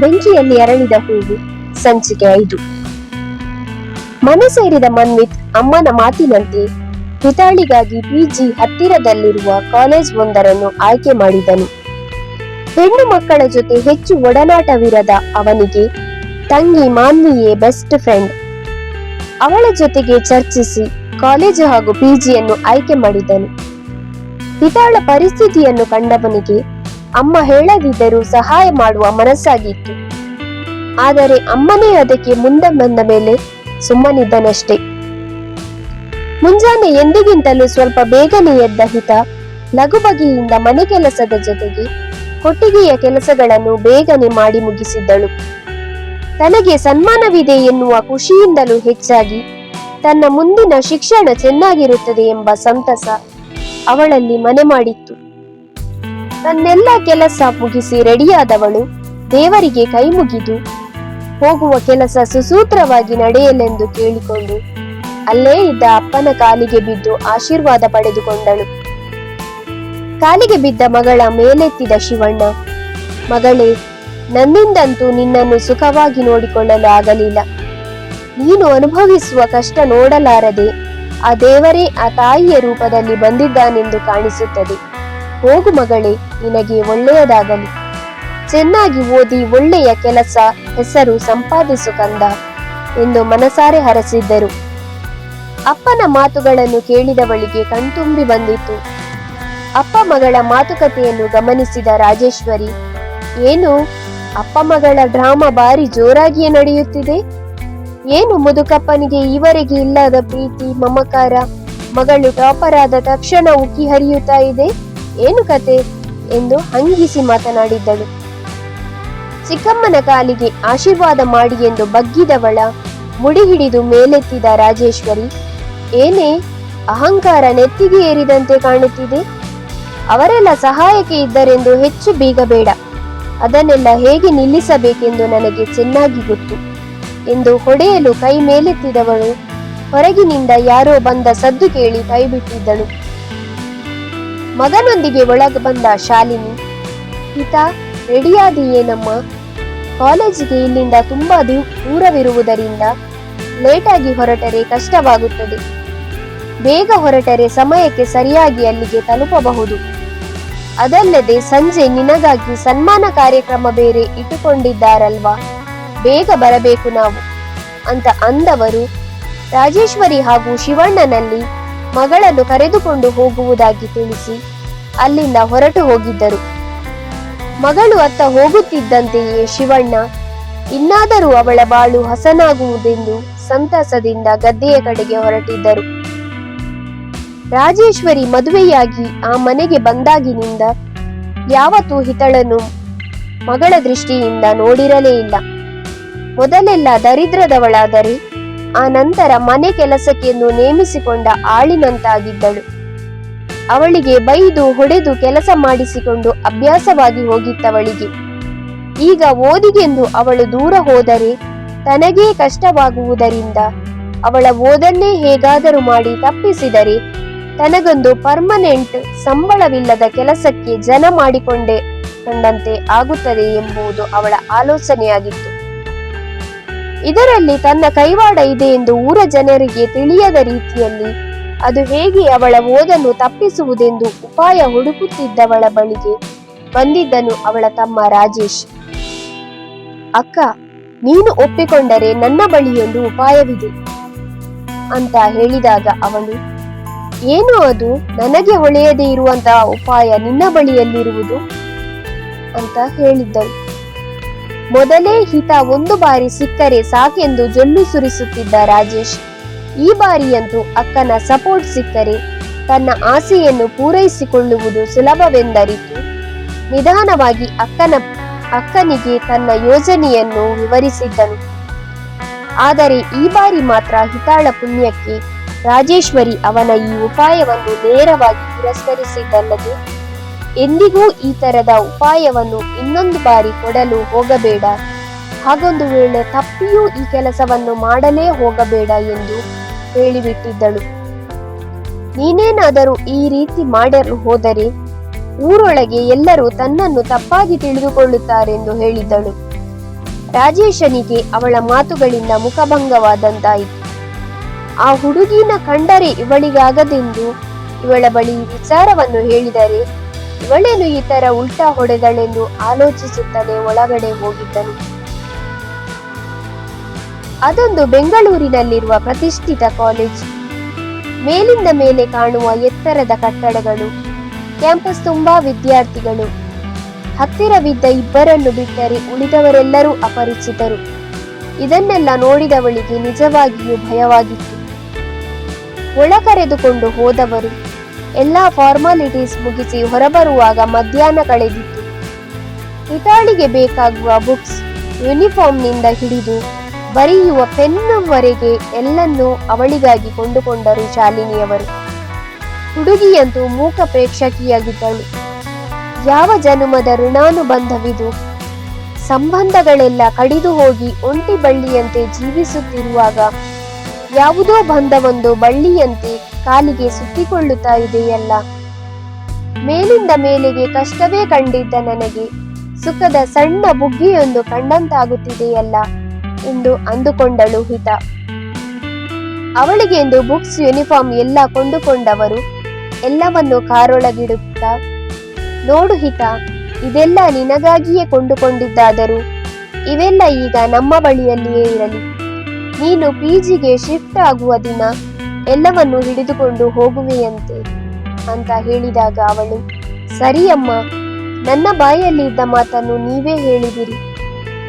ಬೆಂಕಿಯಲ್ಲಿ ಅರಳಿದ ಹೂವು ಸಂಚಿಕೆ ಐದು. ಮನೆ ಸೇರಿದ ಮನ್ವಿತ್ ಅಮ್ಮನ ಮಾತಿನಂತೆ ಪಿತಾಳಿಗಾಗಿ ಪಿಜಿ ಹತ್ತಿರದಲ್ಲಿರುವ ಕಾಲೇಜ್ ಒಂದರನ್ನು ಆಯ್ಕೆ ಮಾಡಿದನು. ಹೆಣ್ಣು ಮಕ್ಕಳ ಜೊತೆ ಹೆಚ್ಚು ಒಡನಾಟವಿರದ ಅವನಿಗೆ ತಂಗಿ ಮಾನ್ವಿಯೇ ಬೆಸ್ಟ್ ಫ್ರೆಂಡ್. ಅವಳ ಜೊತೆಗೆ ಚರ್ಚಿಸಿ ಕಾಲೇಜು ಹಾಗೂ ಪಿಜಿಯನ್ನು ಆಯ್ಕೆ ಮಾಡಿದನು. ಪಿತಾಳ ಪರಿಸ್ಥಿತಿಯನ್ನು ಕಂಡವನಿಗೆ ಅಮ್ಮ ಹೇಳದಿದ್ದರೂ ಸಹಾಯ ಮಾಡುವ ಮನಸ್ಸಾಗಿತ್ತು. ಆದರೆ ಅಮ್ಮನೇ ಅದಕ್ಕೆ ಮುಂದೆ ಬಂದ ಮೇಲೆ ಸುಮ್ಮನಿದ್ದನಷ್ಟೇ. ಮುಂಜಾನೆ ಎಂದಿಗಿಂತಲೂ ಸ್ವಲ್ಪ ಬೇಗನೆ ಎದ್ದ ಹಿತ ಲಘುಬಗೆಯಿಂದ ಮನೆ ಕೆಲಸದ ಜೊತೆಗೆ ಕೊಟ್ಟಿಗೆಯ ಕೆಲಸಗಳನ್ನು ಬೇಗನೆ ಮಾಡಿ ಮುಗಿಸಿದ್ದಳು. ತನಗೆ ಸನ್ಮಾನವಿದೆ ಎನ್ನುವ ಖುಷಿಯಿಂದಲೂ ಹೆಚ್ಚಾಗಿ ತನ್ನ ಮುಂದಿನ ಶಿಕ್ಷಣ ಚೆನ್ನಾಗಿರುತ್ತದೆ ಎಂಬ ಸಂತಸ ಅವಳಲ್ಲಿ ಮನೆ ಮಾಡಿತ್ತು. ತನ್ನೆಲ್ಲ ಕೆಲಸ ಮುಗಿಸಿ ರೆಡಿಯಾದವಳು. ದೇವರಿಗೆ ಕೈ ಮುಗಿದು ಹೋಗುವ ಕೆಲಸ ಸುಸೂತ್ರವಾಗಿ ನಡೆಯಲೆಂದು ಕೇಳಿಕೊಂಡು ಅಲ್ಲೇ ಇದ್ದ ಅಪ್ಪನ ಕಾಲಿಗೆ ಬಿದ್ದು ಆಶೀರ್ವಾದ ಪಡೆದುಕೊಂಡಳು. ಕಾಲಿಗೆ ಬಿದ್ದ ಮಗಳ ಮೇಲೆತ್ತಿದ ಶಿವಣ್ಣ, ಮಗಳೇ, ನನ್ನಿಂದಂತೂ ನಿನ್ನನ್ನು ಸುಖವಾಗಿ ನೋಡಿಕೊಳ್ಳಲು ಆಗಲಿಲ್ಲ. ನೀನು ಅನುಭವಿಸುವ ಕಷ್ಟ ನೋಡಲಾರದೆ ಆ ದೇವರೇ ಆ ತಾಯಿಯ ರೂಪದಲ್ಲಿ ಬಂದಿದ್ದಾನೆಂದು ಕಾಣಿಸುತ್ತದೆ. ಹೋಗು ಮಗಳೇ, ನಿನಗೆ ಒಳ್ಳೆಯದಾಗಲಿ. ಚೆನ್ನಾಗಿ ಓದಿ ಒಳ್ಳೆಯ ಕೆಲಸ ಹೆಸರು ಸಂಪಾದಿಸು ಕಂದ ಎಂದು ಮನಸಾರೆ ಹರಸಿದ್ದರು. ಅಪ್ಪನ ಮಾತುಗಳನ್ನು ಕೇಳಿದವಳಿಗೆ ಕಣ್ತುಂಬಿ ಬಂದಿತ್ತು. ಅಪ್ಪ ಮಗಳ ಮಾತುಕತೆಯನ್ನು ಗಮನಿಸಿದ ರಾಜೇಶ್ವರಿ, ಏನು, ಅಪ್ಪ ಮಗಳ ಡ್ರಾಮಾ ಬಾರಿ ಜೋರಾಗಿಯೇ ನಡೆಯುತ್ತಿದೆ? ಏನು ಮುದುಕಪ್ಪನಿಗೆ ಈವರೆಗೆ ಇಲ್ಲದ ಪ್ರೀತಿ, ಮಮಕಾರ, ಮಗಳು ಟಾಪರ್ ಆದ ತಕ್ಷಣ ಉಕ್ಕಿ ಹರಿಯುತ್ತಾ ಇದೆ? ಏನು ಕತೆ ಎಂದು ಹಂಗಿಸಿ ಮಾತನಾಡಿದ್ದಳು. ಚಿಕ್ಕಮ್ಮನ ಕಾಲಿಗೆ ಆಶೀರ್ವಾದ ಮಾಡಿ ಎಂದು ಬಗ್ಗಿದವಳ ಮುಡಿ ಹಿಡಿದು ಮೇಲೆತ್ತಿದ ರಾಜೇಶ್ವರಿ, ಏನೇ ಅಹಂಕಾರ ನೆತ್ತಿಗೆ ಏರಿದಂತೆ ಕಾಣುತ್ತಿದೆ? ಅವರೆಲ್ಲ ಸಹಾಯಕ್ಕೆ ಇದ್ದರೆಂದು ಹೆಚ್ಚು ಬೀಗಬೇಡ. ಅದನ್ನೆಲ್ಲ ಹೇಗೆ ನಿಲ್ಲಿಸಬೇಕೆಂದು ನನಗೆ ಚೆನ್ನಾಗಿ ಗೊತ್ತು ಎಂದು ಹೊಡೆಯಲು ಕೈ ಮೇಲೆತ್ತಿದವಳು ಹೊರಗಿನಿಂದ ಯಾರೋ ಬಂದ ಸದ್ದು ಕೇಳಿ ಕೈ ಬಿಟ್ಟಿದ್ದಳು ಮಗನೊಂದಿಗೆ ಒಳಗೆ ಬಂದ ಶಾಲಿನಿ ಹಿತ ರೆಡಿಯಾದಿಯೇನಮ್ಮ ಕಾಲೇಜಿಗೆ ಇಲ್ಲಿಂದ ತುಂಬಾ ದೂರವಿರುವುದರಿಂದ ಲೇಟಾಗಿ ಹೊರಟರೆ ಕಷ್ಟವಾಗುತ್ತದೆ. ಬೇಗ ಹೊರಟರೆ ಸಮಯಕ್ಕೆ ಸರಿಯಾಗಿ ಅಲ್ಲಿಗೆ ತಲುಪಬಹುದು. ಅದಲ್ಲದೆ ಸಂಜೆ ನಿನಗಾಗಿ ಸನ್ಮಾನ ಕಾರ್ಯಕ್ರಮ ಬೇರೆ ಇಟ್ಟುಕೊಂಡಿದ್ದಾರಲ್ವಾ? ಬೇಗ ಬರಬೇಕು ನಾವು, ಅಂತ ಅಂದವರು ರಾಜೇಶ್ವರಿ ಹಾಗೂ ಶಿವಣ್ಣನಲ್ಲಿ ಮಗಳನ್ನು ಕರೆದುಕೊಂಡು ಹೋಗುವುದಾಗಿ ತಿಳಿಸಿ ಅಲ್ಲಿಂದ ಹೊರಟು ಹೋಗಿದ್ದರು. ಮಗಳು ಅತ್ತ ಹೋಗುತ್ತಿದ್ದಂತೆಯೇ ಶಿವಣ್ಣ, ಇನ್ನಾದರೂ ಅವಳ ಬಾಳು ಹಸನಾಗುವುದೆಂದು ಸಂತಸದಿಂದ ಗದ್ದೆಯ ಕಡೆಗೆ ಹೊರಟಿದ್ದರು. ರಾಜೇಶ್ವರಿ ಮದುವೆಯಾಗಿ ಆ ಮನೆಗೆ ಬಂದಾಗಿನಿಂದ ಯಾವತ್ತೂ ಹಿತಳನ್ನು ಮಗಳ ದೃಷ್ಟಿಯಿಂದ ನೋಡಿರಲೇ ಇಲ್ಲ. ಮೊದಲೆಲ್ಲ ದರಿದ್ರದವಳಾದರೆ ಆ ನಂತರ ಮನೆ ಕೆಲಸಕ್ಕೆಂದು ನೇಮಿಸಿಕೊಂಡ ಆಳಿನಂತಾಗಿದ್ದಳು. ಅವಳಿಗೆ ಬೈದು ಹೊಡೆದು ಕೆಲಸ ಮಾಡಿಸಿಕೊಂಡು ಅಭ್ಯಾಸವಾಗಿ ಹೋಗಿತ್ತವಳಿಗೆ. ಈಗ ಓದಿಗೆಂದು ಅವಳು ದೂರ ಹೋದರೆ ತನಗೇ ಕಷ್ಟವಾಗುವುದರಿಂದ ಅವಳ ಓದನ್ನೇ ಹೇಗಾದರೂ ಮಾಡಿ ತಪ್ಪಿಸಿದರೆ ತನಗೊಂದು ಪರ್ಮನೆಂಟ್ ಸಂಬಳವಿಲ್ಲದ ಕೆಲಸಕ್ಕೆ ಜನ ಮಾಡಿಕೊಂಡೆ ಕಂಡಂತೆ ಆಗುತ್ತದೆ ಎಂಬುದು ಅವಳ ಆಲೋಚನೆಯಾಗಿತ್ತು. ಇದರಲ್ಲಿ ತನ್ನ ಕೈವಾಡ ಇದೆ ಎಂದು ಊರ ಜನರಿಗೆ ತಿಳಿಯದ ರೀತಿಯಲ್ಲಿ. ಅದು ಹೇಗೆ ಅವಳ ಓದನ್ನು ತಪ್ಪಿಸುವುದೆಂದು ಉಪಾಯ ಹುಡುಕುತ್ತಿದ್ದವಳ ಬಳಿಗೆ ಬಂದಿದ್ದನು ಅವಳ ತಮ್ಮ ರಾಜೇಶ್. ಅಕ್ಕ, ನೀನು ಒಪ್ಪಿಕೊಂಡರೆ ನನ್ನ ಬಳಿಯೊಂದು ಉಪಾಯವಿದೆ, ಅಂತ ಹೇಳಿದಾಗ ಅವನು ಏನು ಅದು? ನನಗೆ ಹೊಳೆಯದೇ ಇರುವಂತಹ ಉಪಾಯ ನಿನ್ನ ಬಳಿಯಲ್ಲಿರುವುದು? ಅಂತ ಹೇಳಿದ್ದಳು. ಮೊದಲೇ ಹಿತ ಒಂದು ಬಾರಿ ಸಿಕ್ಕರೆ ಸಾಕೆಂದು ಜೊಲ್ಲು ಸುರಿಸುತ್ತಿದ್ದ ರಾಜೇಶ್. ಈ ಬಾರಿಯಂತೂ ಅಕ್ಕನ ಸಪೋರ್ಟ್ ಸಿಕ್ಕರೆ ತನ್ನ ಆಸೆಯನ್ನು ಪೂರೈಸಿಕೊಳ್ಳುವುದು ಸುಲಭವೆಂದರಿತು. ನಿಧಾನವಾಗಿ ಅಕ್ಕನ, ಅಕ್ಕನಿಗೆ ತನ್ನ ಯೋಜನೆಯನ್ನು ವಿವರಿಸಿದ್ದನು. ಆದರೆ ಈ ಬಾರಿ ಮಾತ್ರ ಹಿತಾಳ ಪುಣ್ಯಕ್ಕೆ ರಾಜೇಶ್ವರಿ ಅವನ ಈ ಉಪಾಯವನ್ನು ನೇರವಾಗಿ ತಿರಸ್ಕರಿಸಿದ್ದಲ್ಲದೆ ಎಂದಿಗೂ ಈ ತರದ ಉಪಾಯವನ್ನು ಇನ್ನೊಂದು ಬಾರಿ ಕೊಡಲು ಹೋಗಬೇಡ. ಹಾಗೊಂದು ವೇಳೆ ತಪ್ಪಿಯೂ ಈ ಕೆಲಸವನ್ನು ಮಾಡಲೇ ಹೋಗಬೇಡ ಎಂದು ಹೇಳಿಬಿಟ್ಟಿದ್ದಳು. ನೀನೇನಾದರೂ ಈ ರೀತಿ ಮಾಡಲು ಹೋದರೆ ಊರೊಳಗೆ ಎಲ್ಲರೂ ತನ್ನನ್ನು ತಪ್ಪಾಗಿ ತಿಳಿದುಕೊಳ್ಳುತ್ತಾರೆಂದು ಹೇಳಿದ್ದಳು ರಾಜೇಶನಿಗೆ ಅವಳ ಮಾತುಗಳಿಂದ ಮುಖಭಂಗವಾದಂತಾಯಿತು. ಆ ಹುಡುಗಿನ ಕಂಡರೆ ಇವಳಿಗಾಗದೆಂದು ಇವಳ ಬಳಿ ವಿಚಾರವನ್ನು ಹೇಳಿದರೆ ಇವಳೇನು ಈ ತರ ಉಲ್ಟಾ ಹೊಡೆದಳೆಂದು ಆಲೋಚಿಸುತ್ತಲೇ ಒಳಗಡೆ ಹೋಗಿದ್ದನು. ಅದೊಂದು ಬೆಂಗಳೂರಿನಲ್ಲಿರುವ ಪ್ರತಿಷ್ಠಿತ ಕಾಲೇಜ್. ಮೇಲಿಂದ ಮೇಲೆ ಕಾಣುವ ಎತ್ತರದ ಕಟ್ಟಡಗಳು, ಕ್ಯಾಂಪಸ್ ತುಂಬಾ ವಿದ್ಯಾರ್ಥಿಗಳು. ಹತ್ತಿರವಿದ್ದ ಇಬ್ಬರನ್ನು ಬಿಟ್ಟರೆ ಉಳಿದವರೆಲ್ಲರೂ ಅಪರಿಚಿತರು. ಇದನ್ನೆಲ್ಲ ನೋಡಿದವಳಿಗೆ ನಿಜವಾಗಿಯೂ ಭಯವಾಗಿತ್ತು. ಒಳ ಕರೆದುಕೊಂಡು ಹೋದವರು ಎಲ್ಲಾ ಫಾರ್ಮಾಲಿಟೀಸ್ ಮುಗಿಸಿ ಹೊರಬರುವಾಗ ಮಧ್ಯಾಹ್ನ ಕಳೆದಿತ್ತು. ಇತಾಳಿಗೆ ಬೇಕಾಗುವ ಬುಕ್ಸ್ ಯೂನಿಫಾರ್ಮ್ನಿಂದ ಹಿಡಿದು ಬರೆಯುವ ಪೆನ್ನುವರೆಗೆ ಎಲ್ಲನ್ನೂ ಅವಳಿಗಾಗಿ ಕೊಂಡುಕೊಂಡರು ಶಾಲಿನಿಯವರು. ಹುಡುಗಿಯಂತೂ ಮೂಕ ಪ್ರೇಕ್ಷಕಿಯಾಗಿದ್ದಳು. ಯಾವ ಜನುಮದ ಋಣಾನುಬಂಧವಿದು? ಸಂಬಂಧಗಳೆಲ್ಲ ಕಡಿದು ಹೋಗಿ ಒಂಟಿ ಬಳ್ಳಿಯಂತೆ ಜೀವಿಸುತ್ತಿರುವಾಗ ಯಾವುದೋ ಬಂಧವೊಂದು ಬಳ್ಳಿಯಂತೆ ಕಾಲಿಗೆ ಸುತ್ತಿಕೊಳ್ಳುತ್ತಾ ಇದೆಯಲ್ಲ? ಮೇಲಿಂದ ಮೇಲೆಗೆ ಕಷ್ಟವೇ ಕಂಡಿದ್ದ ನನಗೆ. ಸುಖದ ಸಣ್ಣ ಬುಗ್ಗಿಯೊಂದು ಕಂಡಂತಾಗುತ್ತಿದೆಯಲ್ಲ ಎಂದು ಅಂದುಕೊಂಡಳು ಹಿತ. ಅವಳಿಗೆಂದು ಬುಕ್ಸ್, ಯೂನಿಫಾರ್ಮ್ ಎಲ್ಲ ಕೊಂಡುಕೊಂಡವರು ಎಲ್ಲವನ್ನು ಕಾರೊಳಗಿಡುತ್ತಾ, ನೋಡು ಹಿತ, ಇದೆಲ್ಲ ನಿನಗಾಗಿಯೇ ಕೊಂಡುಕೊಂಡಿದ್ದಾದರೂ, ಇವೆಲ್ಲ ಈಗ ನಮ್ಮ ಬಳಿಯಲ್ಲಿಯೇ ಇರಲಿ. ನೀನು ಪಿಜಿಗೆ ಶಿಫ್ಟ್ ಆಗುವ ದಿನ. ಎಲ್ಲವನ್ನು ಹಿಡಿದುಕೊಂಡು ಹೋಗುವೆಯಂತೆ ಅಂತ ಹೇಳಿದಾಗ ಅವಳು, ಸರಿಯಮ್ಮ, ನನ್ನ ಬಾಯಲ್ಲಿ ಇದ್ದ ಮಾತನ್ನು ನೀವೇ ಹೇಳಿದಿರಿ.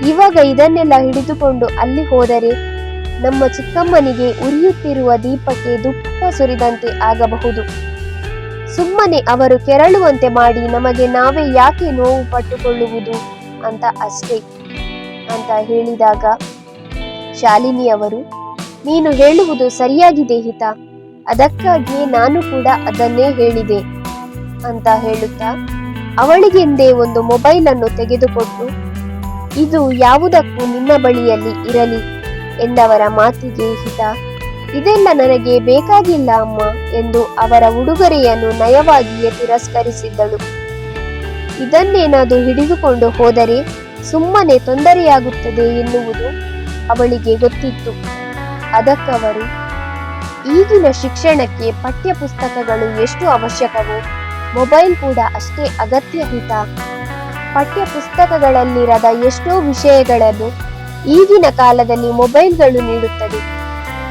ಇವಾಗ ಇದನ್ನೆಲ್ಲ ಹಿಡಿದುಕೊಂಡು ಅಲ್ಲಿ ಹೋದರೆ ನಮ್ಮ ಚಿಕ್ಕಮ್ಮನಿಗೆ ಉರಿಯುತ್ತಿರುವ ದೀಪಕ್ಕೆ ದುಃಖ ಸುರಿದಂತೆ ಆಗಬಹುದು. ಸುಮ್ಮನೆ ಅವರು ಕೆರಳುವಂತೆ ಮಾಡಿ ನಮಗೆ ನಾವೇ ಯಾಕೆ ನೋವು ಪಟ್ಟುಕೊಳ್ಳುವುದು ಅಂತ ಅಷ್ಟೇ, ಅಂತ ಹೇಳಿದಾಗ ಶಾಲಿನಿ ಅವರು ನೀನು ಹೇಳುವುದು ಸರಿಯಾಗಿದೆ ಹಿತ. ಅದಕ್ಕಾಗಿಯೇ ನಾನು ಕೂಡ ಅದನ್ನೇ ಹೇಳಿದೆ ಅಂತ ಹೇಳುತ್ತಾ ಅವಳಿಗೆಂದೇ ಒಂದು ಮೊಬೈಲ್ ಅನ್ನು ತೆಗೆದುಕೊಟ್ಟು, ಇದು ಯಾವುದಕ್ಕೂ ನಿನ್ನ ಬಳಿಯಲ್ಲಿ ಇರಲಿ ಎಂದವರ ಮಾತಿಗೆ ಹಿತ. ಇದೆಲ್ಲ ನನಗೆ ಬೇಕಾಗಿಲ್ಲ ಅಮ್ಮ ಎಂದು ಅವರ ಉಡುಗೊರೆಯನ್ನು ನಯವಾಗಿಯೇ ತಿರಸ್ಕರಿಸಿದ್ದಳು. ಇದನ್ನೇನಾದರೂ ಹಿಡಿದುಕೊಂಡು ಹೋದರೆ ಸುಮ್ಮನೆ ತೊಂದರೆಯಾಗುತ್ತದೆ ಎನ್ನುವುದು ಅವಳಿಗೆ ಗೊತ್ತಿತ್ತು. ಅದಕ್ಕವರು, ಈಗಿನ ಶಿಕ್ಷಣಕ್ಕೆ ಪಠ್ಯ ಪುಸ್ತಕಗಳು ಎಷ್ಟು ಅವಶ್ಯಕವೋ, ಮೊಬೈಲ್ ಕೂಡ ಅಷ್ಟೇ ಅಗತ್ಯ ಹಿತ. ಪಠ್ಯ ಪುಸ್ತಕಗಳಲ್ಲಿರದ ಎಷ್ಟೋ ವಿಷಯಗಳನ್ನು ಈಗಿನ ಕಾಲದಲ್ಲಿ ಮೊಬೈಲ್ಗಳು ನೀಡುತ್ತದೆ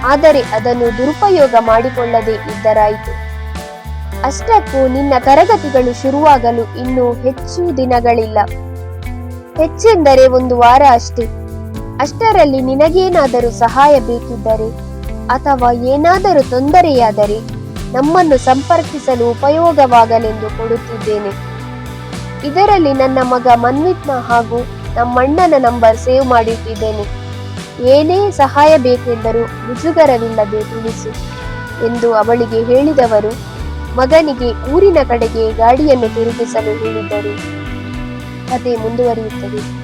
ಆದರೆ ಅದನ್ನು ದುರುಪಯೋಗ ಮಾಡಿಕೊಳ್ಳದೆ ಇದ್ದರಾಯಿತು. ಅಷ್ಟಕ್ಕೂ ನಿನ್ನ ತರಗತಿಗಳು ಶುರುವಾಗಲು ಇನ್ನೂ ಹೆಚ್ಚು ದಿನಗಳಿಲ್ಲ. ಹೆಚ್ಚೆಂದರೆ ಒಂದು ವಾರ ಅಷ್ಟೇ. ಅಷ್ಟರಲ್ಲಿ ನಿನಗೇನಾದರೂ ಸಹಾಯ ಬೇಕಿದ್ದರೆ ಅಥವಾ ಏನಾದರೂ ತೊಂದರೆಯಾದರೆ ನಮ್ಮನ್ನು ಸಂಪರ್ಕಿಸಲು ಉಪಯೋಗವಾಗಲೆಂದು ಕೊಡುತ್ತಿದ್ದೇನೆ. ಇದರಲ್ಲಿ ನನ್ನ ಮಗ ಮನ್ವಿತ್ನ ಹಾಗೂ ನಮ್ಮಣ್ಣನ ನಂಬರ್ ಸೇವ್ ಮಾಡಿಟ್ಟಿದ್ದೇನೆ. ಏನೇ ಸಹಾಯ ಬೇಕೆಂದರೂ ಮುಜುಗರವಿಲ್ಲದೆ ತಿಳಿಸು ಎಂದು ಅವಳಿಗೆ ಹೇಳಿದವರು ಮಗನಿಗೆ ಊರಿನ ಕಡೆಗೆ ಗಾಡಿಯನ್ನು ತಿರುಗಿಸಲು ಹೇಳಿದ್ದರು. ಕತೆ ಮುಂದುವರಿಯುತ್ತದೆ.